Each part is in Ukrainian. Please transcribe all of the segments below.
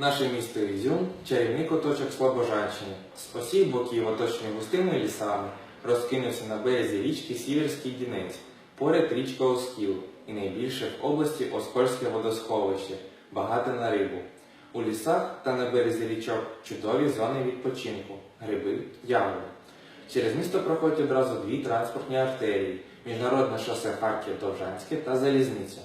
Наше місто Ізюм чарівний куточок Слобожанщини. З усіх боків, оточений густими лісами, розкинувся на березі річки Сіверський Дінець, поряд річка Оскіл і найбільше в області Оскольське водосховище, багате на рибу. У лісах та на березі річок чудові зони відпочинку, гриби, ягоди. Через місто проходять одразу дві транспортні артерії міжнародне шосе Харків-Довжанське та Залізниця.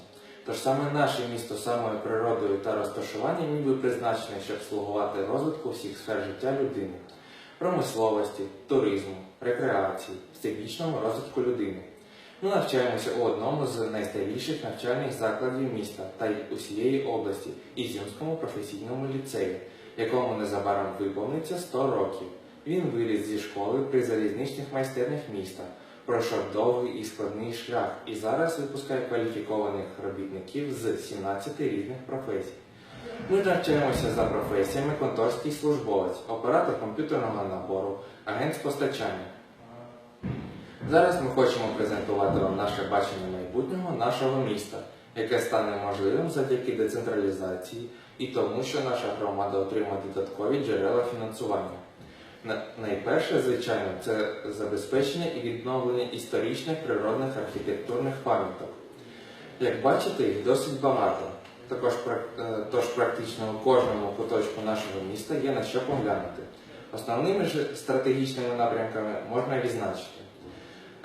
Тож саме наше місто самою природою та розташуванням ніби призначене, щоб слугувати розвитку всіх сфер життя людини, промисловості, туризму, рекреації, всебічному розвитку людини. Ми навчаємося у одному з найстаріших навчальних закладів міста та й усієї області Ізюмському професійному ліцеї, якому незабаром виповниться 100 років. Він виріс зі школи при залізничних майстернях міста, пройшов довгий і складний шлях і зараз випускає кваліфікованих робітників з 17 різних професій. Ми навчаємося за професіями конторський службовець, оператор комп'ютерного набору, агент з постачання. Зараз ми хочемо презентувати вам наше бачення майбутнього нашого міста, яке стане можливим завдяки децентралізації і тому, що наша громада отримає додаткові джерела фінансування. На- Найперше, звичайно, це забезпечення і відновлення історичних природних архітектурних пам'яток. Як бачите, їх досить багато. Також е, тож практично у кожному куточку нашого міста є на що поглянути. Основними ж стратегічними напрямками можна відзначити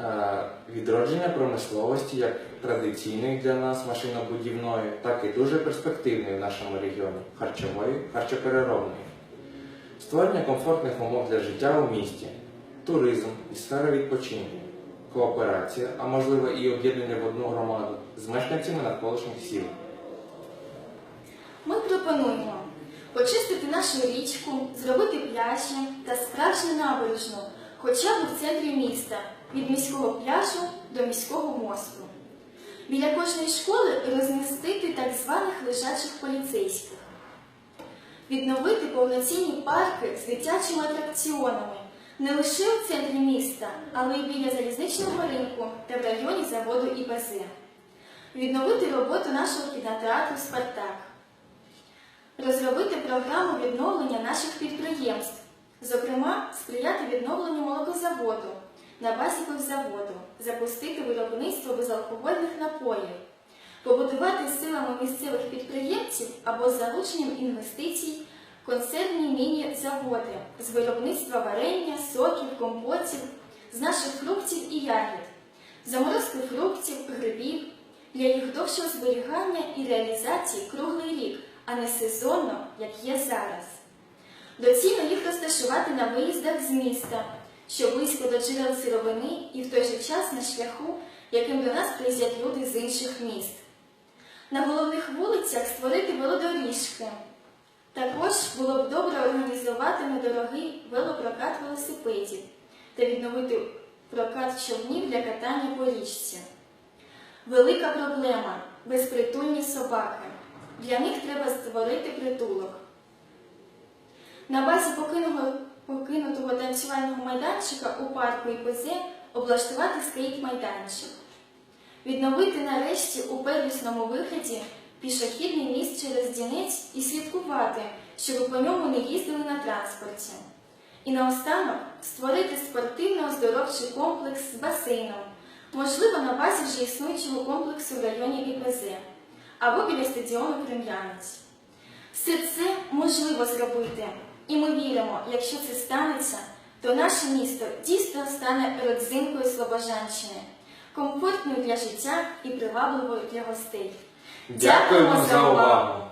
е, відродження промисловості як традиційної для нас машинобудівної, так і дуже перспективної в нашому регіоні харчової, харчопереробної, створення комфортних умов для життя у місті, туризм і сфера відпочинку, кооперація, а можливо і об'єднання в одну громаду з мешканцями навколишніх сіл. Ми пропонуємо почистити нашу річку, зробити пляжі та справжню набережну, хоча б в центрі міста, від міського пляжу до міського мосту. Біля кожної школи розмістити так званих лежачих поліцейських, відновити повноцінні парки з дитячими атракціонами. Не лише у центрі міста, але й біля залізничного ринку та в районі заводу ІПЗ. Відновити роботу нашого кінотеатру Спартак розробити програму відновлення наших підприємств, зокрема, сприяти відновленню молокозаводу на базі заводу, запустити виробництво безалкогольних напоїв, побудувати силами місцевих підприємців або залученням інвестицій концерні міні-заводи з виробництва варення, соків, компотів, з наших фруктів і ягід, заморозки фруктів, грибів для їх довшого зберігання і реалізації круглий рік, а не сезонно, як є зараз. Доцільно їх розташувати на виїздах з міста, що близько до джерел сировини і в той же час на шляху, яким до нас приїздять люди з інших міст. На головних вулицях створити велодоріжки. Також було б добре організувати недорогий велопрокат велосипедів та відновити прокат човнів для катання по річці. Велика проблема безпритульні собаки. Для них треба створити притулок. На базі покинутого, танцювального майданчика у парку ІПЗ облаштувати скейт майданчик. Відновити нарешті у первісному вигляді пішохідний міст через Дінець і слідкувати, щоб по ньому не їздили на транспорті. І наостанок створити спортивно-оздоровчий комплекс з басейном, можливо, на базі вже існуючого комплексу в районі ІПЗ або біля стадіону Крем'янець. Все це можливо зробити, і ми віримо, якщо це станеться, то наше місто дійсно стане родзинкою Слобожанщини, комфортною для життя і привабливою для гостей. Дякуємо за увагу!